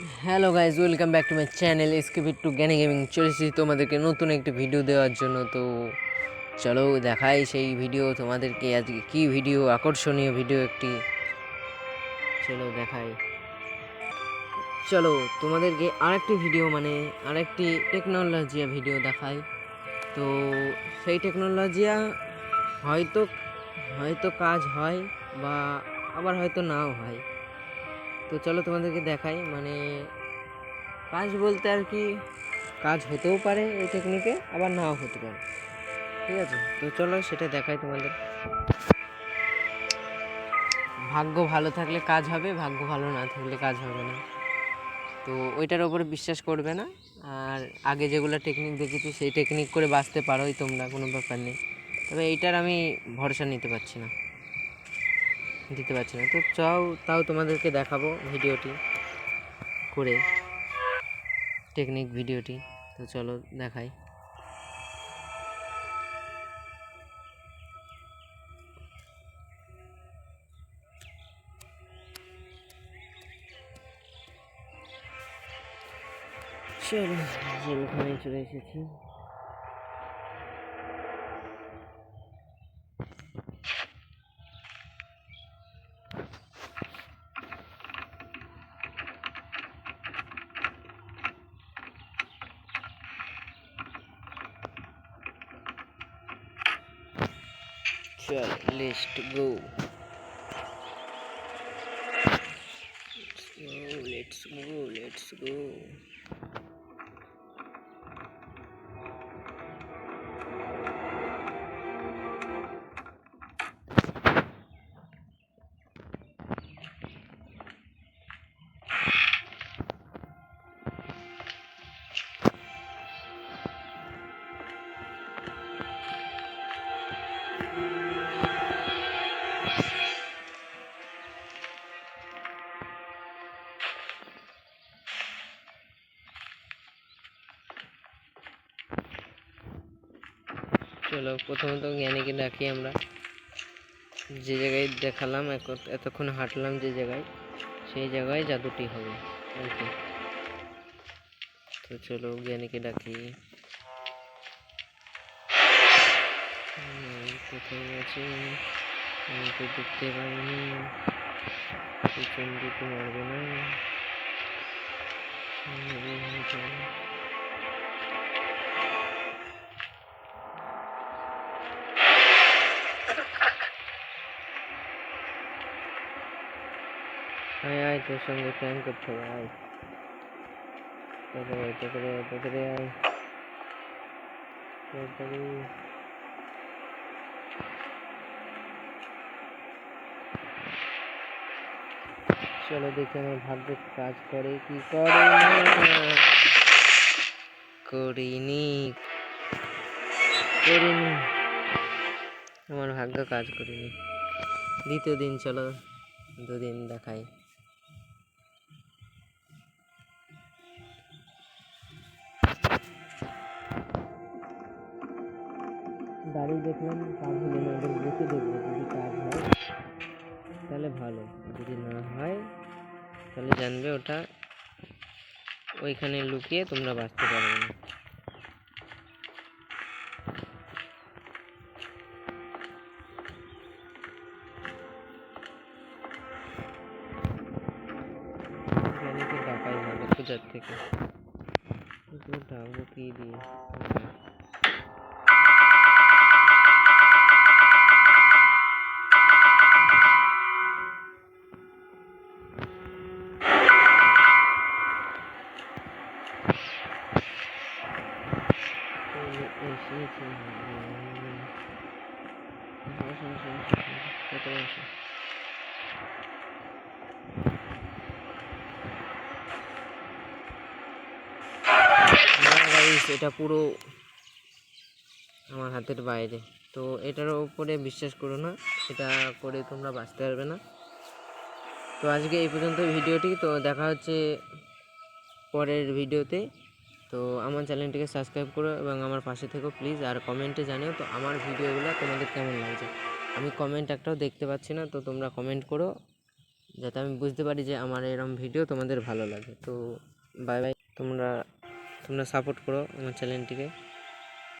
Hello guys welcome back to my channel এসকেপিট to Gyani gaming চলেছি তোমাদেরকে নতুন একটি ভিডিও দেওয়ার জন্য। তো চলো দেখাই সেই ভিডিও তোমাদেরকে আজকে কী ভিডিও আকর্ষণীয় ভিডিও একটি। চলো দেখাই। চলো তোমাদেরকে আরেকটি ভিডিও মানে আরেকটি টেকনোলজিয়া ভিডিও দেখাই। তো সেই টেকনোলজিয়া হয়তো হয়তো কাজ হয় বা আবার হয়তো নাও হয়। তো চলো তোমাদেরকে দেখাই মানে কাজ বলতে আর কি কাজ হতেও পারে এই টেকনিকে আবার নাও হতে পারে। ঠিক আছে? তো চলো সেটা দেখাই তোমাদের। ভাগ্য ভালো থাকলে কাজ হবে, ভাগ্য ভালো না থাকলে কাজ হবে না। তো ওইটার ওপরে বিশ্বাস করবে না, আর আগে যেগুলো টেকনিক দেখেছি, সেই টেকনিক করে বাঁচতে পারোই তোমরা, কোনো ব্যাপার নেই। তবে এইটার আমি ভরসা নিতে পারছি না। দিতে পারছি না। তো চাও, তাও তোমাদেরকে দেখাবো ভিডিওটি করে টেকনিক ভিডিওটি। তো চলো দেখাই। চলো যেখানে চলে এসেছি। ritual. Let's go. Let's go, let's go, let's go. চলো প্রথমত জ্ঞানীকে ডাকি আমরা। যে জায়গায় দেখালাম এতক্ষণ হাঁটলাম যে জায়গায়, সেই জায়গায় জাদুটি হবে, আর কি। তো চলো, জ্ঞানীকে ডাকি। কোথায় আছে? আমি তো দেখতে পাইনি। পিছন দিকে মারবে না। যাবে। আয় তোর সঙ্গে প্ল্যান হবে আয় তাড়াতাড়ি আয় তাড়াতাড়ি আয় তাড়াতাড়ি চলো দেখি আমার ভাগ্য কাজ করে কি করে করিনি। করিনি। আমার ভাগ্য কাজ করিনি। দ্বিতীয় দিন চলো, দুদিন দেখাই। দাঁড়িয়ে দেখলাম, কাজ হলো না বসে দেখব যদি কাজ হয়। তাহলে ভালো, যদি না হয়, তাহলে জানবে ওটা ওইখানে লুকিয়ে তোমরা বাঁচতে পারবে না। ডাকাই ভালো পূজার থেকে। ডাকবো কি দিয়ে? এটা পুরো আমার হাতের বাইরে। তো এটার উপরে বিশ্বাস করো না এটা করে তোমরা বাঁচতে পারবে না। তো আজকে এই পর্যন্ত ভিডিওটি, তো দেখা হচ্ছে পরের ভিডিওতে। তো আমার চ্যানেলটিকে সাবস্ক্রাইব করো এবং আমার পাশে থেকো প্লিজ। আর কমেন্টে জানিও তো আমার ভিডিওগুলো তোমাদের কেমন লাগছে। আমি কমেন্ট একটাও দেখতে পাচ্ছি না, তো তোমরা কমেন্ট করো যাতে আমি বুঝতে পারি যে আমার এরকম ভিডিও তোমাদের ভালো লাগে। তো বাই বাই তোমরা তোমরা সাপোর্ট করো আমার চ্যানেলটিকে।